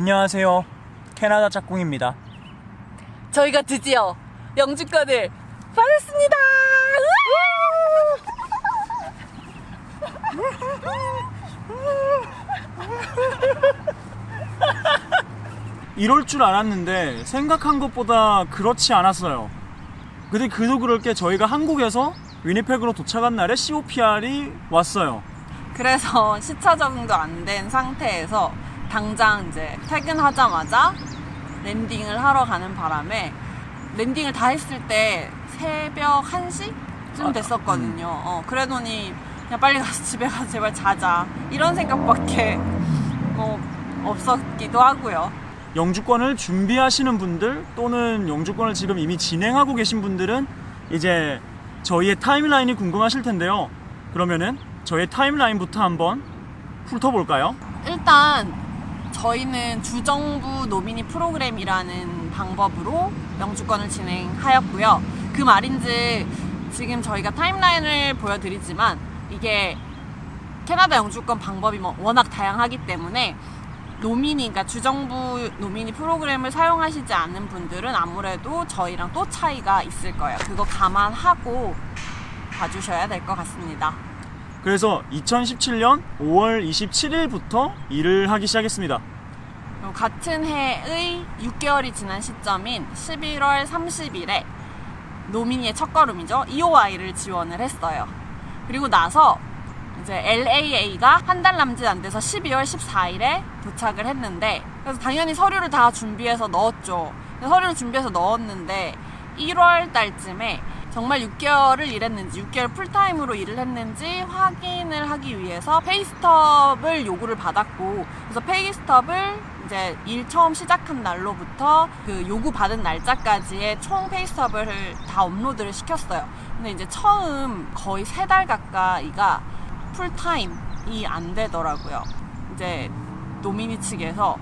안녕하세요. 캐나다 짝꿍입니다. 저희가 드디어 영주권을 받았습니다. 이럴 줄 알았는데 생각한 것보다 그렇지 않았어요. 근데 그도 그럴 게 저희가 한국에서 위니펙으로 도착한 날에 COPR이 왔어요. 그래서 시차 적응도 안 된 상태에서 당장 이제 퇴근하자마자 랜딩을 하러 가는 바람에 랜딩을 다 했을 때 새벽 1시쯤 아, 됐었거든요. 어, 그러더니 그냥 빨리 가서 집에 가서 제발 자자. 이런 생각밖에 뭐 없었기도 하고요. 영주권을 준비하시는 분들 또는 영주권을 지금 이미 진행하고 계신 분들은 이제 저희의 타임라인이 궁금하실 텐데요. 그러면은 저의 타임라인부터 한번 훑어볼까요? 일단 저희는 주정부 노미니 프로그램이라는 방법으로 영주권을 진행하였고요. 그 말인지 지금 저희가 타임라인을 보여드리지만 이게 캐나다 영주권 방법이 뭐 워낙 다양하기 때문에 노미니, 그러니까 주정부 노미니 프로그램을 사용하시지 않는 분들은 아무래도 저희랑 또 차이가 있을 거예요. 그거 감안하고 봐주셔야 될 것 같습니다. 그래서 2017년 5월 27일부터 일을 하기 시작했습니다. 같은 해의 6개월이 지난 시점인 11월 30일에 노미니의 첫걸음이죠. EOI를 지원을 했어요. 그리고 나서 이제 LAA가 한 달 남짓 안 돼서 12월 14일에 도착을 했는데 그래서 당연히 서류를 다 준비해서 넣었죠. 서류를 준비해서 넣었는데 1월 달쯤에 정말 6개월을 일했는지 6개월 풀타임으로 일을 했는지 확인을 하기 위해서 페이스톱을 요구를 받았고 그래서 페이스톱을 이제 일 처음 시작한 날로부터 그 요구 받은 날짜까지의 총 페이스톱을 다 업로드를 시켰어요. 근데 이제 처음 거의 세 달 가까이가 풀타임이 안 되더라고요. 이제 노미니 측에서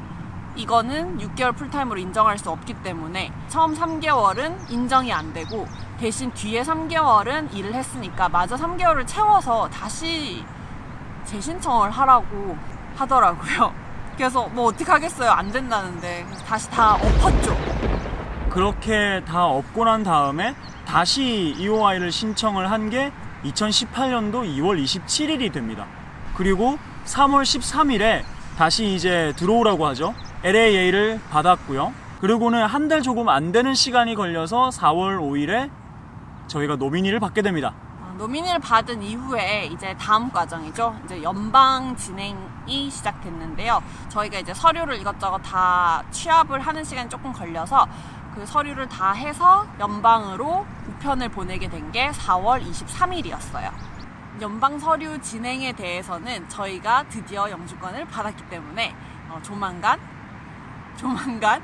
이거는 6개월 풀타임으로 인정할 수 없기 때문에 처음 3개월은 인정이 안 되고 대신 뒤에 3개월은 일을 했으니까 마저 3개월을 채워서 다시 재신청을 하라고 하더라고요. 그래서 뭐 어떻게 하겠어요. 안 된다는데. 다시 다 엎었죠. 그렇게 다 업고 난 다음에 다시 EOI를 신청을 한 게 2018년도 2월 27일이 됩니다. 그리고 3월 13일에 다시 이제 들어오라고 하죠. LAA를 받았고요. 그리고는 한 달 조금 안 되는 시간이 걸려서 4월 5일에 저희가 노미니를 받게 됩니다. 어, 노미니를 받은 이후에 이제 다음 과정이죠. 이제 연방 진행이 시작됐는데요. 저희가 이제 서류를 이것저것 다 취합을 하는 시간이 조금 걸려서 그 서류를 다 해서 연방으로 우편을 보내게 된 게 4월 23일이었어요. 연방 서류 진행에 대해서는 저희가 드디어 영주권을 받았기 때문에 어, 조만간 조만간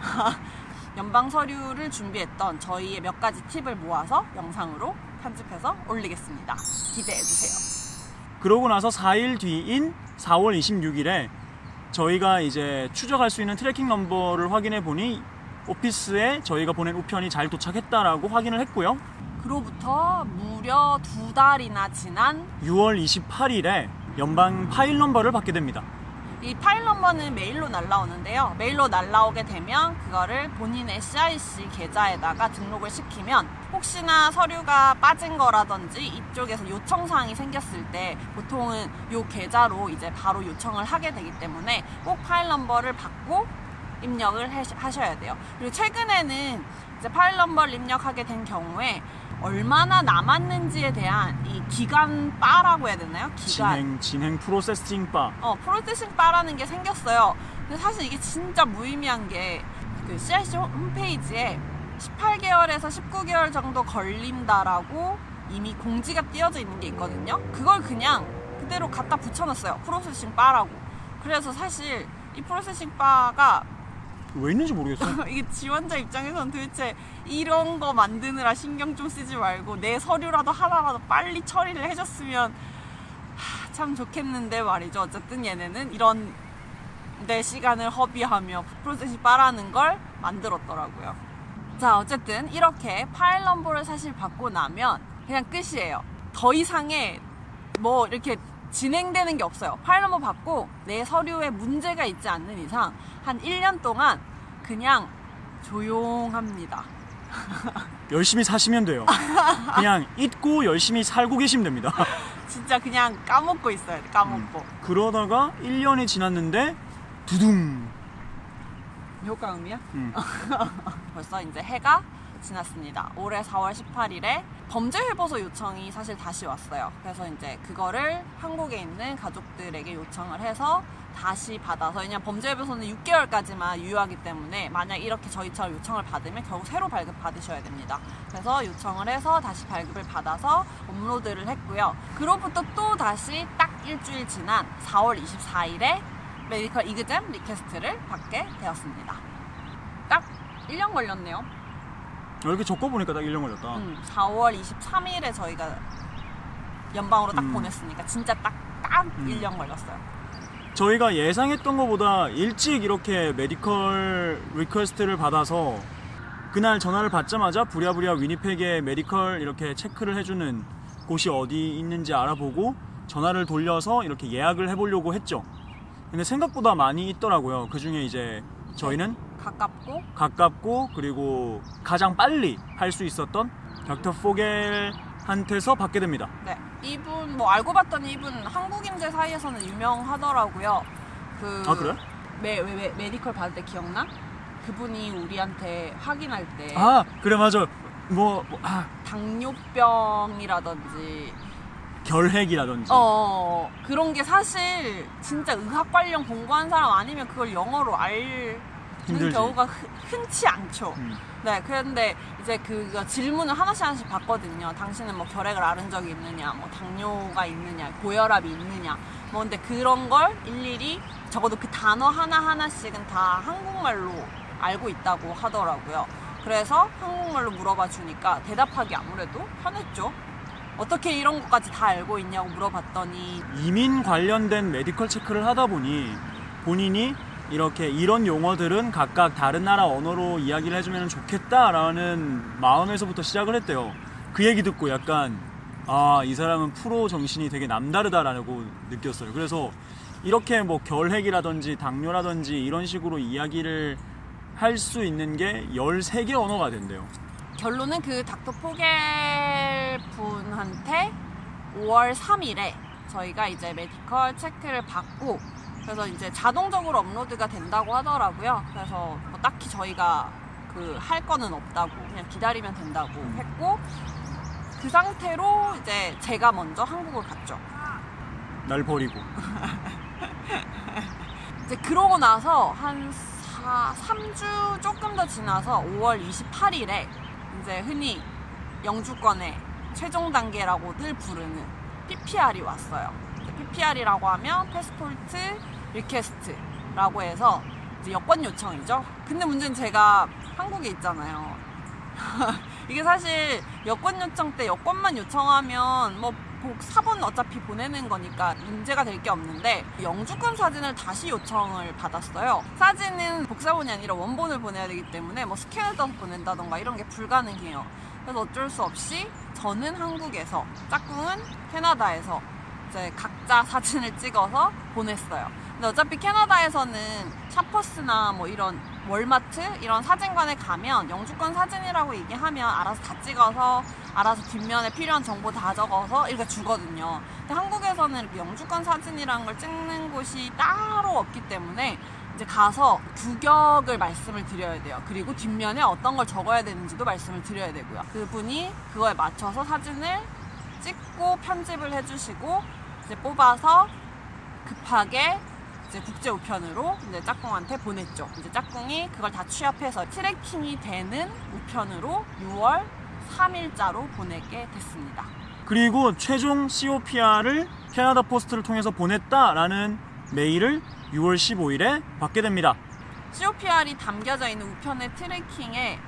연방 서류를 준비했던 저희의 몇 가지 팁을 모아서 영상으로 편집해서 올리겠습니다. 기대해 주세요. 그러고 나서 4일 뒤인 4월 26일에 저희가 이제 추적할 수 있는 트래킹 넘버를 확인해 보니 오피스에 저희가 보낸 우편이 잘 도착했다라고 확인을 했고요. 그로부터 무려 두 달이나 지난 6월 28일에 연방 파일 넘버를 받게 됩니다. 이 파일 넘버는 메일로 날라오는데요. 메일로 날라오게 되면 그거를 본인의 CIC 계좌에다가 등록을 시키면 혹시나 서류가 빠진 거라든지 이쪽에서 요청 사항이 생겼을 때 보통은 요 계좌로 이제 바로 요청을 하게 되기 때문에 꼭 파일 넘버를 받고 입력을 하셔야 돼요. 그리고 최근에는 이제 파일 넘버를 입력하게 된 경우에 얼마나 남았는지에 대한 이 기간 바라고 해야 되나요? 기간. 진행 진행 프로세싱 바 어, 프로세싱 바라는 게 생겼어요. 근데 사실 이게 진짜 무의미한 게 그 CIC 홈페이지에 18개월에서 19개월 정도 걸린다라고 이미 공지가 띄어져 있는 게 있거든요. 그걸 그냥 그대로 갖다 붙여놨어요. 프로세싱 바라고. 그래서 사실 이 프로세싱 바가 왜 있는지 모르겠어요. 이게 지원자 입장에서는 도대체 이런 거 만드느라 신경 좀 쓰지 말고 내 서류라도 하나라도 빨리 처리를 해줬으면 하, 참 좋겠는데 말이죠. 어쨌든 얘네는 이런 내 시간을 허비하며 프로세싱 빠라는 걸 만들었더라고요. 자, 어쨌든 이렇게 파일 넘버를 사실 받고 나면 그냥 끝이에요. 더 이상의 뭐 이렇게 진행되는 게 없어요. 파일 넘버 받고 내 서류에 문제가 있지 않는 이상 한 1년 동안 그냥 조용합니다. 열심히 사시면 돼요. 그냥 잊고 열심히 살고 계시면 됩니다. 진짜 그냥 까먹고 있어요. 까먹고. 그러다가 1년이 지났는데 두둥. 효과음이야? 음. 벌써 이제 해가 지났습니다. 올해 4월 18일에 범죄회보소 요청이 사실 다시 왔어요. 그래서 이제 그거를 한국에 있는 가족들에게 요청을 해서 다시 받아서 왜냐면 범죄회보소는 6개월까지만 유효하기 때문에 만약 이렇게 저희처럼 요청을 받으면 결국 새로 발급 받으셔야 됩니다. 그래서 요청을 해서 다시 발급을 받아서 업로드를 했고요. 그로부터 또 다시 딱 일주일 지난 4월 24일에 메디컬 이그잼 리퀘스트를 받게 되었습니다. 딱 1년 걸렸네요. 이렇게 적어보니까 딱 1년 걸렸다. 음, 4월 23일에 저희가 연방으로 딱 음. 보냈으니까 진짜 딱, 딱 음. 1년 걸렸어요. 저희가 예상했던 것보다 일찍 이렇게 메디컬 리퀘스트를 받아서 그날 전화를 받자마자 부랴부랴 위니펙에 메디컬 이렇게 체크를 해주는 곳이 어디 있는지 알아보고 전화를 돌려서 이렇게 예약을 해보려고 했죠. 근데 생각보다 많이 있더라고요. 그 중에 이제 저희는 가깝고 가깝고 그리고 가장 빨리 할 수 있었던 닥터 포겔한테서 받게 됩니다. 네. 이분 뭐 알고 봤더니 이분 한국인들 사이에서는 유명하더라고요. 그 아, 그래요? 메, 메, 메, 메디컬 받을 때 기억나? 그분이 우리한테 확인할 때 아 그래 맞아. 뭐, 뭐 아, 당뇨병이라든지 결핵이라든지 어 그런 게 사실 진짜 의학 관련 공부한 사람 아니면 그걸 영어로 알 는 힘들지. 경우가 흔- 흔치 않죠. 음. 네, 그런데 이제 그 질문을 하나씩 하나씩 받거든요. 당신은 뭐 결핵을 앓은 적이 있느냐, 뭐 당뇨가 있느냐, 고혈압이 있느냐, 뭐 근데 그런 걸 일일이 적어도 그 단어 하나 하나씩은 다 한국말로 알고 있다고 하더라고요. 그래서 한국말로 물어봐 주니까 대답하기 아무래도 편했죠. 어떻게 이런 것까지 다 알고 있냐고 물어봤더니 이민 관련된 메디컬 체크를 하다 보니 본인이 이렇게 이런 용어들은 각각 다른 나라 언어로 이야기를 해주면 좋겠다라는 마음에서부터 시작을 했대요. 그 얘기 듣고 약간 아 이 사람은 프로 정신이 되게 남다르다라고 느꼈어요. 그래서 이렇게 뭐 결핵이라든지 당뇨라든지 이런 식으로 이야기를 할 수 있는 게 13개 언어가 된대요. 결론은 그 닥터 포겔 분한테 5월 3일에 저희가 이제 메디컬 체크를 받고 그래서 이제 자동적으로 업로드가 된다고 하더라고요. 그래서 뭐 딱히 저희가 그 할 거는 없다고 그냥 기다리면 된다고 했고 그 상태로 이제 제가 먼저 한국을 갔죠. 날 버리고. 이제 그러고 나서 한 4, 3주 조금 더 지나서 5월 28일에 이제 흔히 영주권의 최종 단계라고들 부르는 PPR이 왔어요. PPR이라고 하면 패스포트 리퀘스트라고 해서 이제 여권 요청이죠. 근데 문제는 제가 한국에 있잖아요. 이게 사실 여권 요청 때 여권만 요청하면 뭐 복- 사본 어차피 보내는 거니까 문제가 될 게 없는데 영주권 사진을 다시 요청을 받았어요. 사진은 복사본이 아니라 원본을 보내야 되기 때문에 뭐 스캔을 떠서 보낸다던가 이런 게 불가능해요. 그래서 어쩔 수 없이 저는 한국에서 짝꿍은 캐나다에서 이제 각자 사진을 찍어서 보냈어요. 근데 어차피 캐나다에서는 샤퍼스나 뭐 이런 월마트 이런 사진관에 가면 영주권 사진이라고 얘기하면 알아서 다 찍어서 알아서 뒷면에 필요한 정보 다 적어서 이렇게 주거든요. 근데 한국에서는 이렇게 영주권 사진이라는 걸 찍는 곳이 따로 없기 때문에 이제 가서 규격을 말씀을 드려야 돼요. 그리고 뒷면에 어떤 걸 적어야 되는지도 말씀을 드려야 되고요. 그분이 그거에 맞춰서 사진을 찍고 편집을 해주시고 이제 뽑아서 급하게 이제 국제 우편으로 이제 짝꿍한테 보냈죠. 이제 짝꿍이 그걸 다 취합해서 트래킹이 되는 우편으로 6월 3일자로 보내게 됐습니다. 그리고 최종 COPR을 캐나다 포스트를 통해서 보냈다라는 메일을 6월 15일에 받게 됩니다. COPR이 담겨져 있는 우편의 트래킹에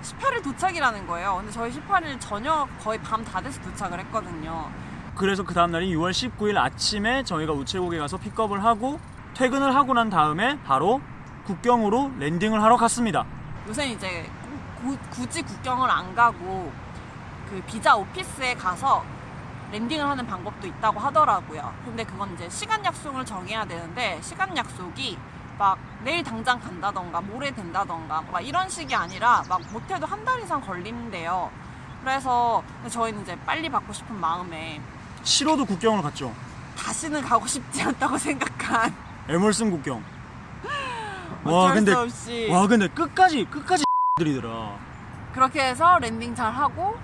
18일 도착이라는 거예요. 근데 저희 18일 저녁 거의 밤 다 돼서 도착을 했거든요. 그래서 그 다음날인 6월 19일 아침에 저희가 우체국에 가서 픽업을 하고 퇴근을 하고 난 다음에 바로 국경으로 랜딩을 하러 갔습니다. 요새 이제 구- 굳이 국경을 안 가고 그 비자 오피스에 가서 랜딩을 하는 방법도 있다고 하더라고요. 근데 그건 이제 시간 약속을 정해야 되는데 시간 약속이 막 내일 당장 간다던가 모레 된다던가 막 이런 식이 아니라 막 못해도 한 달 이상 걸린대요. 그래서 저희는 이제 빨리 받고 싶은 마음에 싫어도 국경을 갔죠. 다시는 가고 싶지 않다고 생각한 에멀슨 국경. 어쩔 와 근데 수 없이 와 근데 끝까지 끝까지 들이더라. 그렇게 해서 랜딩 잘 하고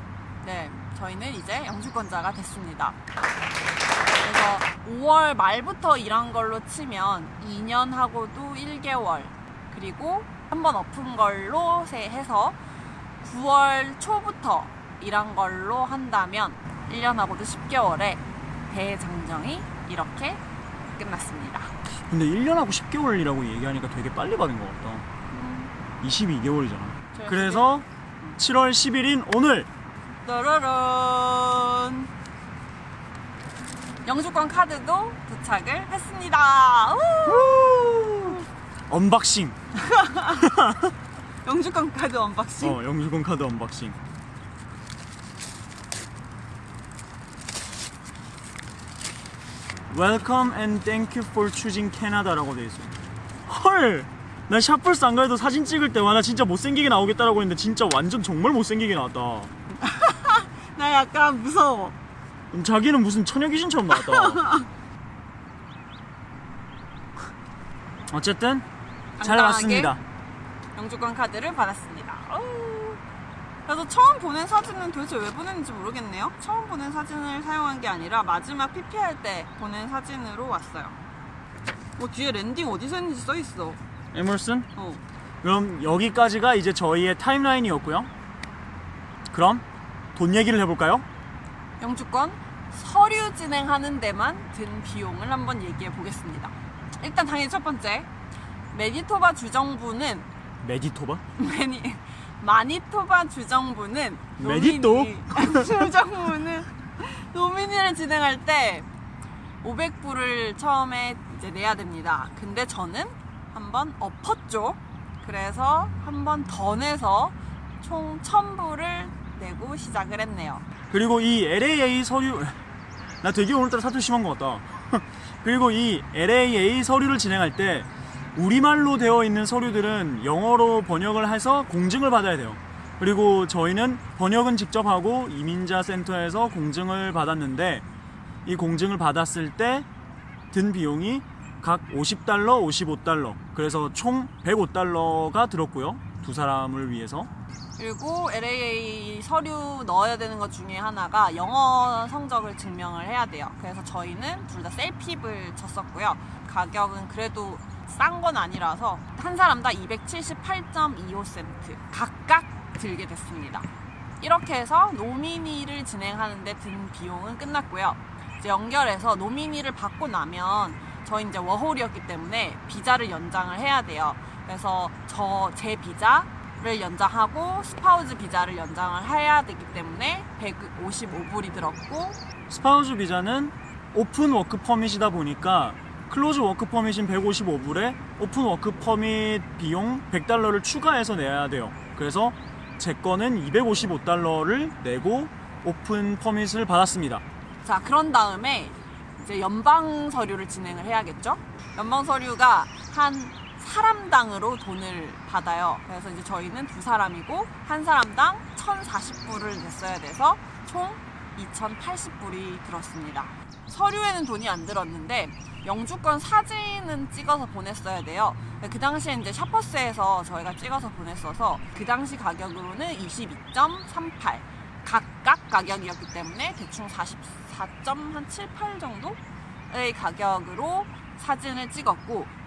네 저희는 이제 영주권자가 됐습니다. 그래서 5월 말부터 일한 걸로 치면 2년 하고도 1개월 그리고 한 번 엎은 걸로 세- 해서 9월 초부터 일한 걸로 한다면 1년하고도 10개월에 대장정이 이렇게 끝났습니다. 근데 1년하고 10개월이라고 얘기하니까 되게 빨리 받은 것 같다. 22개월이잖아. 저희 그래서 7월 10일인 오늘 따라란 영주권 카드도 도착을 했습니다. 우! 언박싱. 영주권 카드 언박싱. 어, 영주권 카드 언박싱. Welcome and thank you for choosing Canada라고 돼 있어. 헐. 나 샤플스 안 가도 사진 찍을 때 와 나 진짜 못생기게 나오겠다라고 했는데 진짜 완전 정말 못생기게 나왔다. 나 약간 무서워. 음, 자기는 무슨 처녀 귀신처럼 나왔다. 어쨌든 잘 왔습니다. 영주권 카드를 받았습니다. 어우. 그래서 처음 보낸 사진은 도대체 왜 보냈는지 모르겠네요. 처음 보낸 사진을 사용한 게 아니라 마지막 PP 할 때 보낸 사진으로 왔어요. 어, 뒤에 랜딩 어디서 했는지 써 있어. 에머슨 어. 그럼 여기까지가 이제 저희의 타임라인이었고요. 그럼 돈 얘기를 해볼까요? 영주권 서류 진행하는 데만 든 비용을 한번 얘기해 보겠습니다. 일단 당연히 첫 번째 매니토바 주정부는 메디토바? 매니 마니토바 주정부는 메디또? 노미니- 주정부는 노미니를 진행할 때 500불을 처음에 이제 내야 됩니다. 근데 저는 한 번 엎었죠. 그래서 한 번 더 내서 총 1000불을 내고 시작을 했네요. 그리고 이 LAA 서류 나 되게 오늘따라 사투리 심한 것 같다. 그리고 이 LAA 서류를 진행할 때 우리말로 되어 있는 서류들은 영어로 번역을 해서 공증을 받아야 돼요. 그리고 저희는 번역은 직접 하고 이민자 센터에서 공증을 받았는데 이 공증을 받았을 때 든 비용이 각 50달러, 55달러. 그래서 총 105달러가 들었고요. 두 사람을 위해서. 그리고 LAA 서류 넣어야 되는 것 중에 하나가 영어 성적을 증명을 해야 돼요. 그래서 저희는 둘 다 셀핍을 쳤었고요. 가격은 그래도 싼 건 아니라서 한 사람당 278.25센트 각각 들게 됐습니다. 이렇게 해서 노미니를 진행하는데 든 비용은 끝났고요. 이제 연결해서 노미니를 받고 나면 저희 이제 워홀이었기 때문에 비자를 연장을 해야 돼요. 그래서 저 제 비자를 연장하고 스파우즈 비자를 연장을 해야 되기 때문에 155불이 들었고 스파우즈 비자는 오픈 워크 퍼밋이다 보니까 클로즈 워크 퍼밋인 155불에 오픈 워크 퍼밋 비용 100달러를 추가해서 내야 돼요. 그래서 제 거는 255달러를 내고 오픈 퍼밋을 받았습니다. 자 그런 다음에 이제 연방 서류를 진행을 해야겠죠. 연방 서류가 한 사람당으로 돈을 받아요. 그래서 이제 저희는 두 사람이고 한 사람당 1,040불을 냈어야 돼서 총 2,080불이 들었습니다. 서류에는 돈이 안 들었는데 영주권 사진은 찍어서 보냈어야 돼요. 그 당시에 이제 샤퍼스에서 저희가 찍어서 보냈어서 그 당시 가격으로는 22.38 각각 가격이었기 때문에 대충 44.78 정도의 가격으로 사진을 찍었고 음,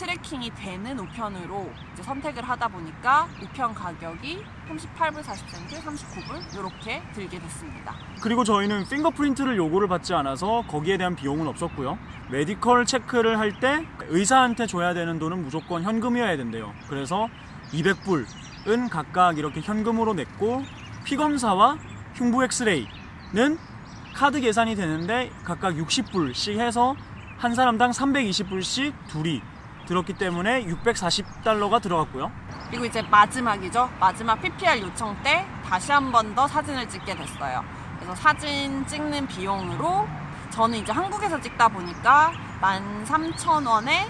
트래킹이 되는 우편으로 이제 선택을 하다 보니까 우편 가격이 38불 40센트, 39불 이렇게 들게 됐습니다. 그리고 저희는 핑거프린트를 요구를 받지 않아서 거기에 대한 비용은 없었고요. 메디컬 체크를 할 때 의사한테 줘야 되는 돈은 무조건 현금이어야 된대요. 그래서 200불은 각각 이렇게 현금으로 냈고 피검사와 흉부 엑스레이는 카드 계산이 되는데 각각 60불씩 해서 한 사람당 320불씩 둘이 들었기 때문에 640달러가 들어갔고요. 그리고 이제 마지막이죠. 마지막 PPR 요청 때 다시 한 번 더 사진을 찍게 됐어요. 그래서 사진 찍는 비용으로 저는 이제 한국에서 찍다 보니까 13,000원에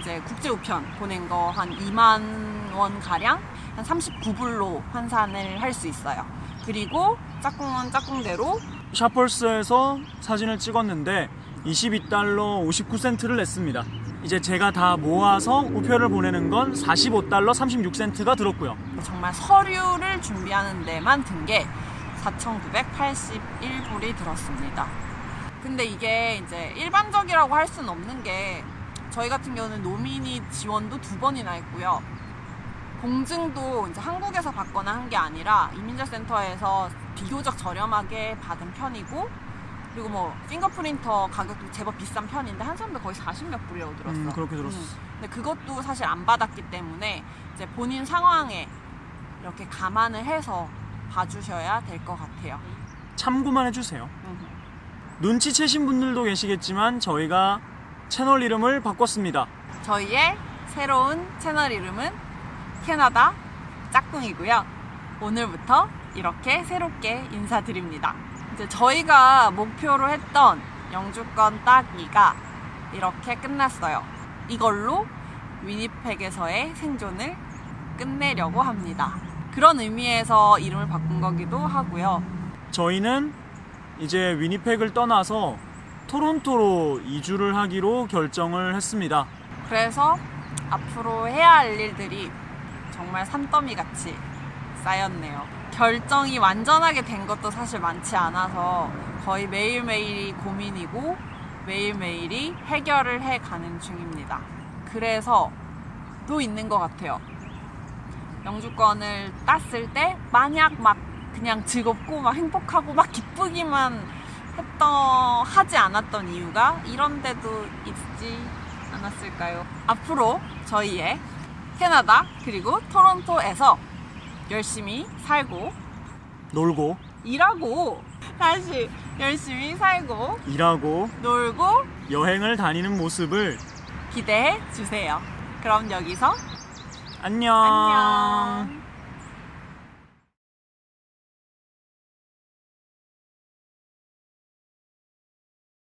이제 국제 우편 보낸 거 한 2만 원 가량 한 39불로 환산을 할 수 있어요. 그리고 짝꿍은 짝꿍대로 샤펄스에서 사진을 찍었는데 22달러 59센트를 냈습니다. 이제 제가 다 모아서 우표를 보내는 건 45달러 36센트가 들었고요. 정말 서류를 준비하는 데만 든 게 4,981불이 들었습니다. 근데 이게 이제 일반적이라고 할 수는 없는 게 저희 같은 경우는 노미니 지원도 두 번이나 했고요. 공증도 이제 한국에서 받거나 한 게 아니라 이민자 센터에서 비교적 저렴하게 받은 편이고 그리고 뭐 핑거프린터 가격도 제법 비싼 편인데 한 사람도 거의 40몇 불이라고 들었어. 음, 그렇게 들었어. 근데 그것도 사실 안 받았기 때문에 이제 본인 상황에 이렇게 감안을 해서 봐주셔야 될 것 같아요. 참고만 해주세요. 음. 눈치채신 분들도 계시겠지만 저희가 채널 이름을 바꿨습니다. 저희의 새로운 채널 이름은 캐나다 짝꿍이고요. 오늘부터 이렇게 새롭게 인사드립니다. 이제 저희가 목표로 했던 영주권 따기가 이렇게 끝났어요. 이걸로 위니펙에서의 생존을 끝내려고 합니다. 그런 의미에서 이름을 바꾼 거기도 하고요. 저희는 이제 위니펙을 떠나서 토론토로 이주를 하기로 결정을 했습니다. 그래서 앞으로 해야 할 일들이 정말 산더미 같이 쌓였네요. 결정이 완전하게 된 것도 사실 많지 않아서 거의 매일매일이 고민이고 매일매일이 해결을 해 가는 중입니다. 그래서 또 있는 것 같아요. 영주권을 땄을 때 만약 막 그냥 즐겁고 막 행복하고 막 기쁘기만 했던 하지 않았던 이유가 이런 데도 있지 않았을까요? 앞으로 저희의 캐나다 그리고 토론토에서 열심히 살고 놀고, 일하고 다시 열심히 살고 일하고, 놀고 여행을 다니는 모습을 기대해 주세요. 그럼 여기서 안녕. 안녕.